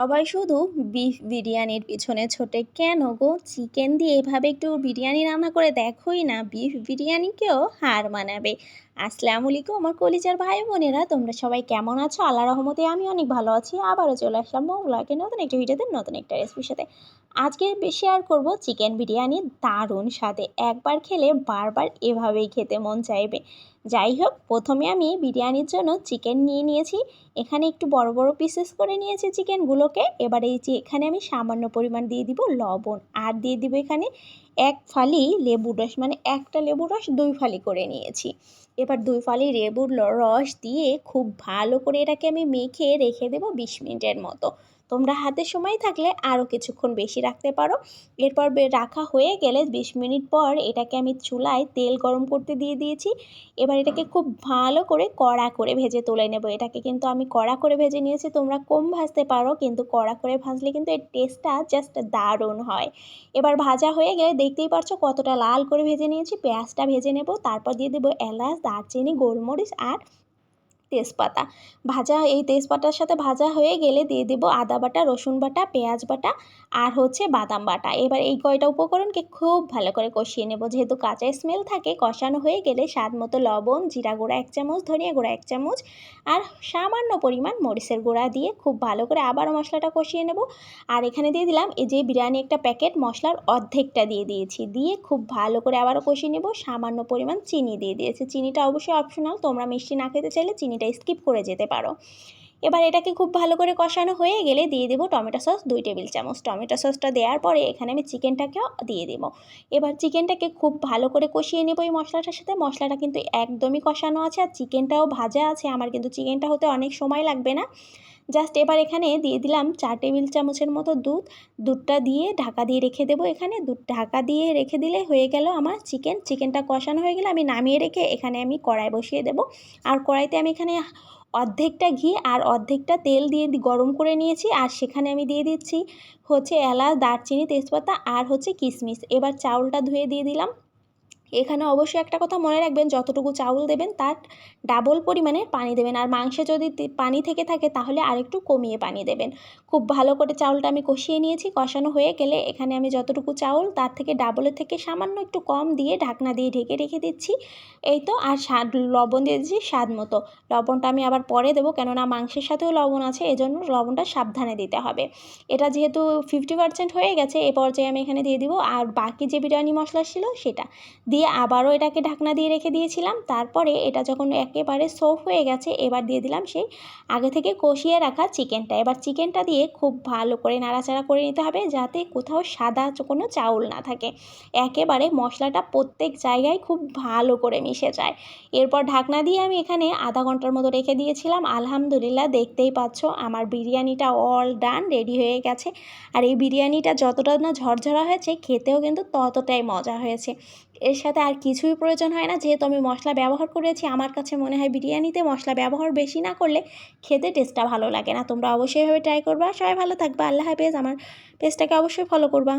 সবাই শুধু বিফ বিরিয়ানির পিছনে ছোটে, কেন গো? চিকেন দিয়ে এভাবে একটু বিরিয়ানি রান্না করে দেখোই না। বিফ বিরিয়ানিকেও হার মানাবে। আসসালামু আলাইকুম আমার কলিজার ভাই বোনেরা, তোমরা সবাই কেমন আছো? আল্লাহ রহমতে আমি অনেক ভালো আছি। আবারও চলে আসলাম মৌলাকে নতুন একটা ভিডিওতে, নতুন একটা রেসিপির সাথে। আজকে শেয়ার করব চিকেন বিরিয়ানি, দারুণ সাথে একবার খেলে বারবার এভাবেই খেতে মন চাইবে। যাই হোক, প্রথমে আমি বিরিয়ানির জন্য চিকেন নিয়ে নিয়েছি। এখানে একটু বড় বড় পিসেস করে নিয়েছি চিকেনগুলোকে এবার এই যে এখানে আমি সামান্য পরিমাণ দিয়ে দিব লবণ। আর দিয়ে দিব এখানে এক ফালি লেবুর রস মানে একটা লেবুর রস দুই ফালি করে নিয়েছি। এবার দুই ফালি লেবুর রস দিয়ে খুব ভালো করে এটাকে আমি মেখে রেখে দেবো বিশ মিনিটের মতো। তোমরা হাতে সময় থাকলে আরও কিছুক্ষণ বেশি রাখতে পারো। এরপর রাখা হয়ে গেলে বিশ মিনিট পর এটাকে আমি চুলায় তেল গরম করতে দিয়ে দিয়েছি। এবার এটাকে খুব ভালো করে কড়া করে ভেজে তুলে নেব। এটাকে কিন্তু আমি কড়া করে ভেজে নিয়েছি, তোমরা কম ভাজতে পারো, কিন্তু কড়া করে ভাজলে কিন্তু এর টেস্টটা জাস্ট দারুণ হয়। এবার ভাজা হয়ে গেলে দেখতেই পারছ কতটা লাল করে ভেজে নিয়েছি। পেঁয়াজটা ভেজে নেব, তারপর দিয়ে দেবো এলাচ, দারচিনি, গোলমরিচ আর তেজপাতা। ভাজা, এই তেজপাতার সাথে ভাজা হয়ে গেলে দিয়ে দেবো আদা বাটা, রসুন বাটা, পেঁয়াজ বাটা আর হচ্ছে বাদাম বাটা। এবার এই কয়টা উপকরণকে খুব ভালো করে কষিয়ে নেব। যেহেতু কাঁচা স্মেল থাকে, কষানো হয়ে গেলে স্বাদ মতো লবণ, জিরা গুঁড়া এক চামচ, ধনিয়া গুঁড়া এক চামচ আর সামান্য পরিমাণ মরিচের গুঁড়া দিয়ে খুব ভালো করে আবারও মশলাটা কষিয়ে নেব। আর এখানে দিয়ে দিলাম এই যে বিরিয়ানি একটা প্যাকেট, মশলার অর্ধেকটা দিয়ে দিয়েছি। দিয়ে খুব ভালো করে আবারও কষিয়ে নেব, সামান্য পরিমাণ চিনি দিয়ে দিয়েছি। চিনিটা অবশ্যই অপশনাল তোমরা মিষ্টি না খেতে চাইলে চিনিটা স্কিপ করে যেতে পারো। এবার এটাকে খুব ভালো করে কষানো হয়ে গেলে দিয়ে দেবো টমেটো সস দুই টেবিল চামচ। টমেটো সসটা দেওয়ার পরে এখানে আমি চিকেনটাকেও দিয়ে দেবো। এবার চিকেনটাকে খুব ভালো করে কষিয়ে নেব এই মশলাটার সাথে। মশলাটা কিন্তু একদমই কষানো আছে আর চিকেনটাও ভাজা আছে। আমার কিন্তু চিকেনটা হতে অনেক সময় লাগবে না। জাস্ট এবার এখানে দিয়ে দিলাম চার টেবিল চামচের মতো দুধ। দুধটা দিয়ে ঢাকা দিয়ে রেখে দেবো এখানে। দুধ ঢাকা দিয়ে রেখে দিলে হয়ে গেল আমার চিকেন। চিকেনটা কষানো হয়ে গেলে আমি নামিয়ে রেখে এখানে আমি কড়াই বসিয়ে দেবো। আর কড়াইতে আমি এখানে অর্ধেকটা ঘি আর অর্ধেকটা তেল দিয়ে গরম করে নিয়েছি। আর সেখানে আমি দিয়ে দিচ্ছি হচ্ছে এলাচ, দারচিনি, তেজপাতা আর হচ্ছে কিশমিশ। এবার চাউলটা ধুয়ে দিয়ে দিলাম। এখানে অবশ্যই একটা কথা মনে রাখবেন, যতটুকু চাউল দেবেন তার ডাবল পরিমাণে পানি দেবেন। আর মাংসে যদি পানি থেকে থাকে তাহলে আরেকটু কমিয়ে পানি দেবেন। খুব ভালো করে চাউলটা আমি কষিয়ে নিয়েছি, কষানো হয়ে গেলে এখানে আমি যতটুকু চাউল তার থেকে ডাবলের থেকে সামান্য একটু কম দিয়ে ঢাকনা দিয়ে ঢেকে রেখে দিচ্ছি। এই তো, আর স্বাদ, লবণ দিয়ে দিচ্ছি স্বাদ মতো। লবণটা আমি আবার পরে দেবো কেননা মাংসের সাথেও লবণ আছে, এজন্য লবণটা সাবধানে দিতে হবে। এটা যেহেতু ফিফটি পার্সেন্ট হয়ে গেছে, এ পর্যায়ে আমি এখানে দিয়ে দিব। আর বাকি যে বিরিয়ানি মশলা ছিল সেটা। দিয়ে আবারও এটাকে ঢাকনা দিয়ে রেখে দিয়েছিলাম। তারপরে এটা যখন একেবারে সোফ হয়ে গেছে, এবার দিয়ে দিলাম সেই আগে থেকে কষিয়ে রাখা চিকেনটা। এবার চিকেনটা দিয়ে খুব ভালো করে নাড়াচাড়া করে নিতে হবে যাতে কোথাও সাদা কোনো চাউল না থাকে। একেবারে মশলাটা প্রত্যেক জায়গায় খুব ভালো করে মিশে যায়। এরপর ঢাকনা দিয়ে আমি এখানে আধা ঘণ্টার মতো রেখে দিয়েছিলাম। আলহামদুলিল্লাহ দেখতেই পাচ্ছ আমার বিরিয়ানিটা অল ডান রেডি হয়ে গেছে। আর এই বিরিয়ানিটা যতটা না ঝরঝরা হয়েছে, খেতেও কিন্তু ততটাই মজা হয়েছে। এর সাথে আর কিছুই প্রয়োজন হয় না। যেহেতু আমি মশলা ব্যবহার করেছি, আমার কাছে মনে হয় বিরিয়ানিতে মশলা ব্যবহার বেশি না করলে খেতে টেস্টটা ভালো লাগে না। তোমরা অবশ্যই এভাবে ট্রাই করবা। সবাই ভালো থাকবা। আল্লাহ হাফেজ। আমার পেজটাকে অবশ্যই ফলো করবা।